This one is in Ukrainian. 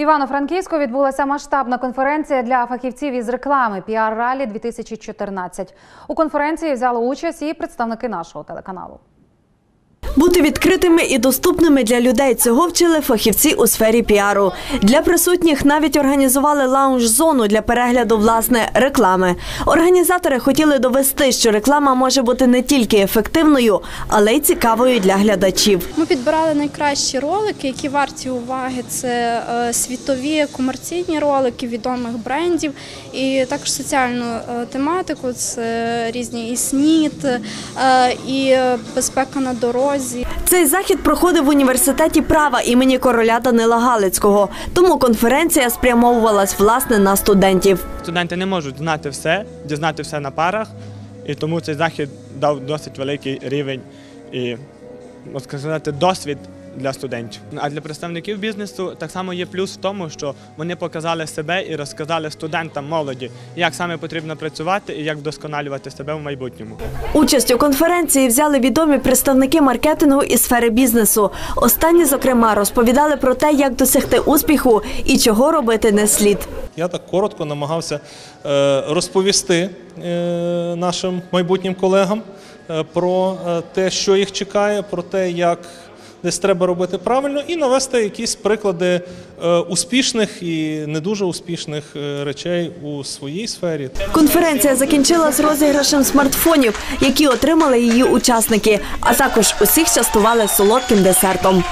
Івано-Франківську відбулася масштабна конференція для фахівців із реклами піар ралі 2014 У конференції взяли участь і представники нашого телеканалу. Бути відкритими і доступними для людей цього вчили фахівці у сфері піару. Для присутніх навіть організували лаунж-зону для перегляду власне реклами. Організатори хотіли довести, що реклама може бути не тільки ефективною, але й цікавою для глядачів. Ми підбирали найкращі ролики, які варті уваги. Це е, світові комерційні ролики відомих брендів, і також соціальну е, тематику. Це різні і СНІД, е, і безпека на дорозі. Цей захід проходив в університеті права імені короля Данила Галицького. Тому конференція спрямовувалась власне на студентів. Студенти не можуть знати все, дізнати все на парах, і тому цей захід дав досить великий рівень і, можна сказати, досвід для студентів. А для представників бізнесу так само є плюс в тому, що вони показали себе і розказали студентам молоді, як саме потрібно працювати і як вдосконалювати себе в майбутньому. Участь у конференції взяли відомі представники маркетингу і сфери бізнесу. Останні, зокрема, розповідали про те, як досягти успіху і чого робити не слід. Я так коротко намагався е, розповісти е, нашим майбутнім колегам е, про те, що їх чекає, про те, як десь треба робити правильно, і навести якісь приклади е, успішних і не дуже успішних е, речей у своїй сфері. Конференція закінчилась розіграшем смартфонів, які отримали її учасники, а також усіх частували солодким десертом.